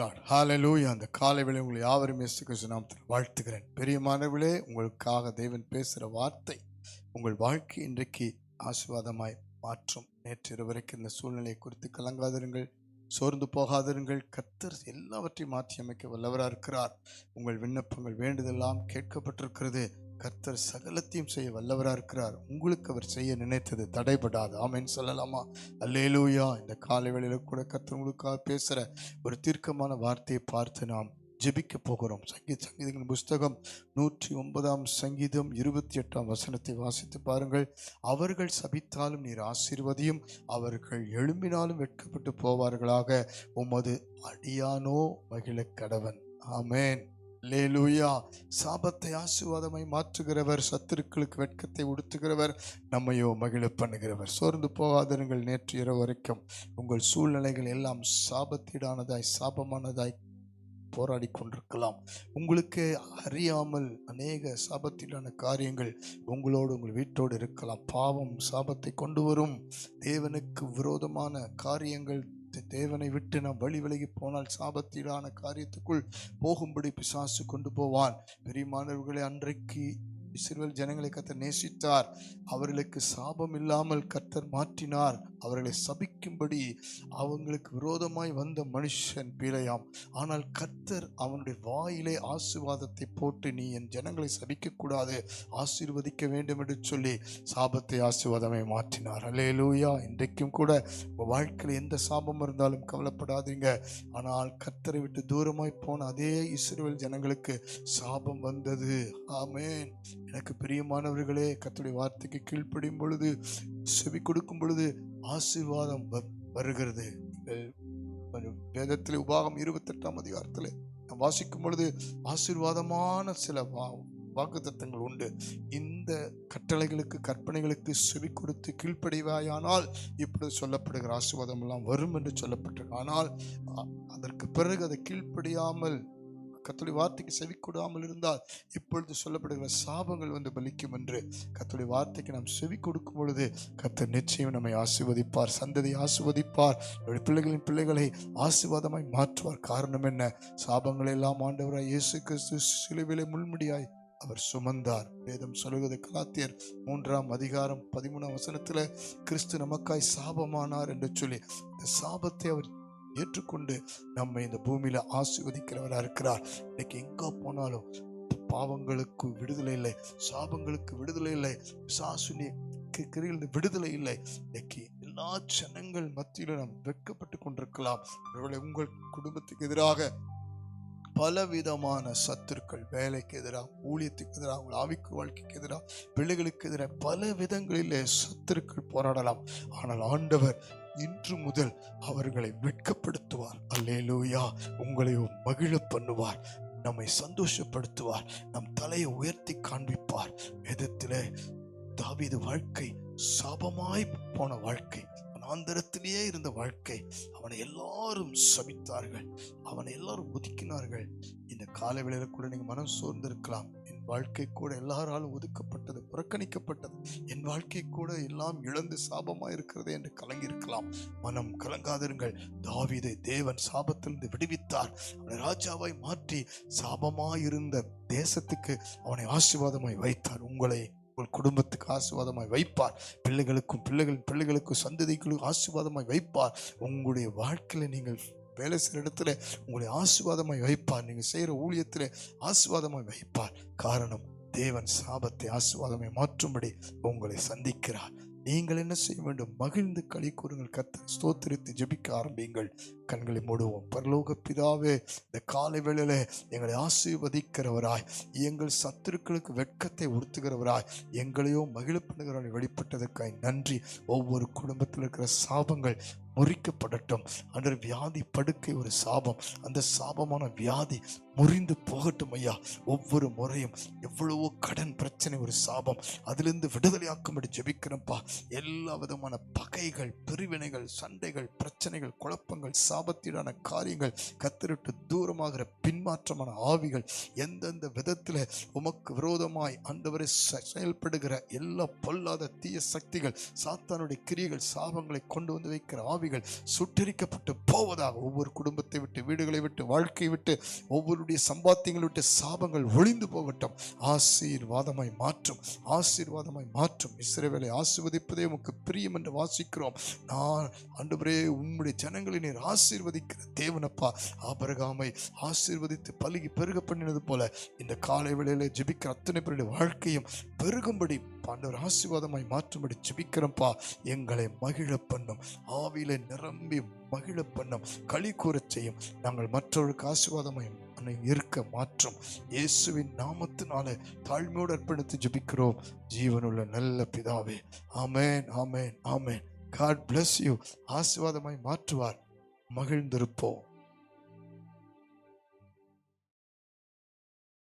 Lord ஹalleluya அந்த காலை விலை உங்களை யாவரும் இயேசு கிறிஸ்து நாமத்தில் வாழ்த்துகிறேன். பெரியமானவர்களே உங்களுக்காக தேவன் பேசுகிற வார்த்தை உங்கள் வாழ்க்கை இன்றைக்கு ஆசீர்வாதமாய் மாற்றும். நேற்று இரவரைக்கும் இந்த சூழ்நிலையை குறித்து கலங்காதிருங்கள் சோர்ந்து போகாதிருங்கள். கத்தர் எல்லாவற்றையும் மாற்றி அமைக்க வல்லவராக இருக்கிறார் உங்கள் விண்ணப்பங்கள் வேண்டுதெல்லாம் கேட்கப்பட்டிருக்கிறது. கர்த்தர் சகலத்தையும் செய்ய வல்லவராக இருக்கிறார். உங்களுக்கு அவர் செய்ய நினைத்தது தடைபடாது. ஆமேன்னு சொல்லலாமா? அல்லேலூயா. இந்த காலை வேளையில் கூட கர்த்தர் உங்களுக்காக பேசுகிற ஒரு தீர்க்கமான வார்த்தையை பார்த்து நாம் ஜெபிக்க போகிறோம். சங்கீத சங்கீதங்கள் புஸ்தகம் நூற்றி ஒன்பதாம் சங்கீதம் இருபத்தி எட்டாம் வசனத்தை வாசித்து பாருங்கள். அவர்கள் சபித்தாலும் நீர் ஆசீர்வதியும் அவர்கள் எழும்பினாலும் வெட்கப்பட்டு போவார்களாக. உமது அடியானோ மகிழ கடவன். ஆமேன். லேலூயா. சாபத்தை ஆசீர்வாதமாய் மாற்றுகிறவர் சத்துருக்களுக்கு வெட்கத்தை உடுத்துகிறவர் நம்மையோ மகிழ பண்ணுகிறவர். சோர்ந்து போகாதிருங்கள் நேற்று இரவு வரைக்கும். உங்கள் சூழ்நிலைகள் எல்லாம் சாபத்தீடானதாய் சாபமானதாய் போராடி கொண்டிருக்கலாம். உங்களுக்கு அறியாமல் அநேக சாபத்திலான காரியங்கள் உங்களோடு உங்கள் வீட்டோடு இருக்கலாம். பாவம் சாபத்தை கொண்டு வரும் தேவனுக்கு விரோதமான காரியங்கள் தேவனை விட்டு நாம் வழி விலகி போனால் சாபத்தீடான காரியத்துக்குள் போகும்படி பிசாசு கொண்டு போவான். பெரியமானவர்களே அன்றைக்கு இஸ்ரேல் ஜனங்களை கத்தர் நேசித்தார். அவர்களுக்கு சாபம் இல்லாமல் கர்த்தர் மாற்றினார். அவர்களை சபிக்கும்படி அவங்களுக்கு விரோதமாய் வந்த மனுஷன் பீலையாம். ஆனால் கர்த்தர் அவனுடைய வாயிலே ஆசீர்வாதத்தை போட்டு நீ என் ஜனங்களை சபிக்கக்கூடாது ஆசீர்வதிக்க வேண்டும் என்று சொல்லி சாபத்தை ஆசிர்வாதமே மாற்றினார். அல்லேலூயா இன்றைக்கும் கூட உங்கள் வாழ்க்கையில் எந்த சாபம் இருந்தாலும் கவலைப்படாதீங்க. ஆனால் கத்தரை விட்டு தூரமாய் போன அதே இஸ்ரேல் ஜனங்களுக்கு சாபம் வந்தது. ஆமேன். எனக்கு பிரியமானவர்களே கத்துடைய வார்த்தைக்கு கீழ்ப்படியும் பொழுது செவி கொடுக்கும் பொழுது ஆசீர்வாதம் வ- வருகிறது. வேதத்தில் உபாகம் இருபத்தெட்டாம் அதிகாரத்தில் வாசிக்கும் பொழுது ஆசீர்வாதமான சில வா வாக்குத்தத்தங்கள் உண்டு. இந்த கட்டளைகளுக்கு கற்பனைகளுக்கு செவி கொடுத்து கீழ்ப்படைவாயானால் இப்பொழுது சொல்லப்படுகிற ஆசீர்வாதம் எல்லாம் வரும் என்று சொல்லப்பட்டிருக்கு. ஆனால் அதற்கு பிறகு அதை கீழ்ப்படியாமல் கத்துடைய வார்த்தைக்கு செவி கொடாமல் இருந்தால் இப்பொழுது சொல்லப்படுகிற சாபங்கள் வந்து பலிக்கும் என்று கத்துடைய வார்த்தைக்கு நாம் செவி கொடுக்கும் பொழுது கத்தர் நிச்சயம் நம்மை ஆசீர்வதிப்பார் சந்ததி ஆசீர்வதிப்பார். நம்முடைய பிள்ளைகளின் பிள்ளைகளை ஆசீர்வாதமாய் மாற்றுவார். காரணம் என்ன? சாபங்களை எல்லாம் ஆண்டவராய் இயேசு கிறிஸ்து சிலுவிலை முள்முடியாய் அவர் சுமந்தார். வேதம் சொல்லுவது கலாத்தியர் மூன்றாம் அதிகாரம் பதிமூணாம் வசனத்தில் கிறிஸ்து நமக்காய் சாபமானார் என்று சொல்லி இந்த சாபத்தை அவர் ஏற்றுக்கொண்டு நம்மை இந்த பூமியில ஆசீர்வதிக்கிறவராக இருக்கிறார். இன்னைக்கு எங்கே போனாலும் பாவங்களுக்கு விடுதலை இல்லை சாபங்களுக்கு விடுதலை இல்லை சாசுனிய கிரியில் விடுதலை இல்லை. இன்னைக்கு எல்லா ஜனங்கள் மத்தியில நாம் வெட்கப்பட்டு கொண்டிருக்கலாம். உங்கள் குடும்பத்துக்கு எதிராக பலவிதமான சத்துருக்கள் வேலைக்கு எதிராக ஊழியத்துக்கு எதிராக உங்கள் ஆவிக்கு வாழ்க்கைக்கு எதிராக பிள்ளைகளுக்கு எதிராக பல விதங்களிலே சத்துருக்கள் போராடலாம். ஆனால் ஆண்டவர் இன்று முதல் அவர்களை வெட்கப்படுத்துவார். அல்லேலூயா. உங்களையும் மகிழ பண்ணுவார். நம்மை சந்தோஷப்படுத்துவார். நம் தலையை உயர்த்தி காண்பிப்பார். விதத்தில் தாவிது வாழ்க்கை சாபமாய் போன வாழ்க்கை. அனாந்தரத்திலேயே இருந்த வாழ்க்கை அவனை எல்லாரும் சபித்தார்கள். அவனை எல்லாரும் ஒதுக்கினார்கள். இந்த காலை வேளையில் கூட நீங்கள் மனம் சோர்ந்திருக்கலாம். என் வாழ்க்கை கூட எல்லாராலும் ஒதுக்கப்பட்டது புறக்கணிக்கப்பட்டது. என் வாழ்க்கை கூட எல்லாம் இழந்து சாபமாக இருக்கிறதே என்று கலங்கியிருக்கலாம். மனம் கலங்காதிருங்கள். தாவிதை தேவன் சாபத்திலிருந்து விடுவித்தார். அவனை ராஜாவாய் மாற்றி சாபமாயிருந்த தேசத்துக்கு அவனை ஆசீர்வாதமாய் வைத்தார். உங்களை உங்கள் குடும்பத்துக்கு ஆசீர்வாதமாய் வைப்பார். பிள்ளைகளுக்கும் பிள்ளைகள் பிள்ளைகளுக்கும் சந்ததிகளுக்கும் ஆசீர்வாதமாய் வைப்பார். உங்களுடைய வாழ்க்கையில் நீங்கள் வேலை செய்கிற இடத்துல உங்களை ஆசீர்வாதமாய் வைப்பார். நீங்கள் செய்கிற ஊழியத்தில் ஆசீர்வாதமாய் வைப்பார். காரணம் தேவன் சாபத்தை ஆசீர்வாதமாய் மாற்றும்படி உங்களை சந்திக்கிறார். நீங்கள் என்ன செய்ய வேண்டும்? மகிழ்ந்து களி கூறுங்கள். கத்த ஸ்தோத்திரித்து ஜெபிக்க ஆரம்பியுங்கள். கண்களை மூடுவோம். பரலோக பிதாவே இந்த காலை வேளையில் எங்களை ஆசீர்வதிக்கிறவராய் எங்கள் சத்துருக்களுக்கு வெட்கத்தை உடுத்துகிறவராய் எங்களையோ மகிழ பண்ணுகிறவரை வெளிப்பட்டதற்காய் நன்றி. ஒவ்வொரு குடும்பத்தில் இருக்கிற சாபங்கள் முறிக்கப்படட்டும். அன்று வியாதி படுக்கை ஒரு சாபம். அந்த சாபமான வியாதி முறிந்து போகட்டும் ஐயா. ஒவ்வொரு முறையும் எவ்வளவோ கடன் பிரச்சனை ஒரு சாபம். அதிலிருந்து விடுதலையாக்கும்படி ஜெபிக்கிறப்பா எல்லா விதமான பகைகள் பிரிவினைகள் சண்டைகள் பிரச்சனைகள் குழப்பங்கள் சாபத்தீடான காரியங்கள் கத்திரிட்டு தூரமாகிற பின்மாற்றமான ஆவிகள் எந்தெந்த விதத்தில் உமக்கு விரோதமாய் அந்தவரை செ- செயல்படுகிற எல்லா பொல்லாத தீய சக்திகள் சாத்தானுடைய கிரியைகள் சாபங்களை கொண்டு வந்து வைக்கிற ஆவிகள் ஆவிகள் சுட்டரிக்கப்பட்டு போவதாக ஒவ்வொரு குடும்பத்தை விட்டு வீடுகளை விட்டு வாழ்க்கையை விட்டு ஒவ்வொருடைய சம்பாத்தியங்களை விட்டு சாபங்கள் ஒளிந்து போகட்டும். ஆசீர்வாதமாய் மாற்றும். ஆசீர்வாதமாய் மாற்றும். இஸ்ரேவேலை ஆசிர்வதிப்பதே உமக்கு பிரியம் என்று வாசிக்கிறோம். நான் ஆண்டவரே உம்முடைய ஜனங்களை நீர் ஆசீர்வதிக்கிற தேவனப்பா. ஆபரகாமை ஆசீர்வதித்து பழுகி பெருக பண்ணினது போல இந்த காலை வேளையில ஜெபிக்கிற அத்தனை பேருடைய வாழ்க்கையும் பெருகும்படி பாண்டவர் ஆசீர்வாதமாய் மாற்றும்படி ஜெபிக்கிறோம்ப்பா. எங்களை மகிழ பண்ணும். ஆவியில் நிரம்பி மகிழ பண்ணும் களி கூறச் செய்யும். நாங்கள் மற்றவர்களுக்கு ஆசிர்வாதமையும் அன்னை இருக்க மாற்றும். இயேசுவின் நாமத்தினால தாழ்மையோடு அர்ப்பணித்து ஜபிக்கிறோம். ஜீவனுள்ள நல்ல பிதாவே ஆமேன் ஆமேன் ஆமேன். காட் பிளஸ் யூ ஆசீர்வாதமாய் மாற்றுவார். மகிழ்ந்திருப்போம்.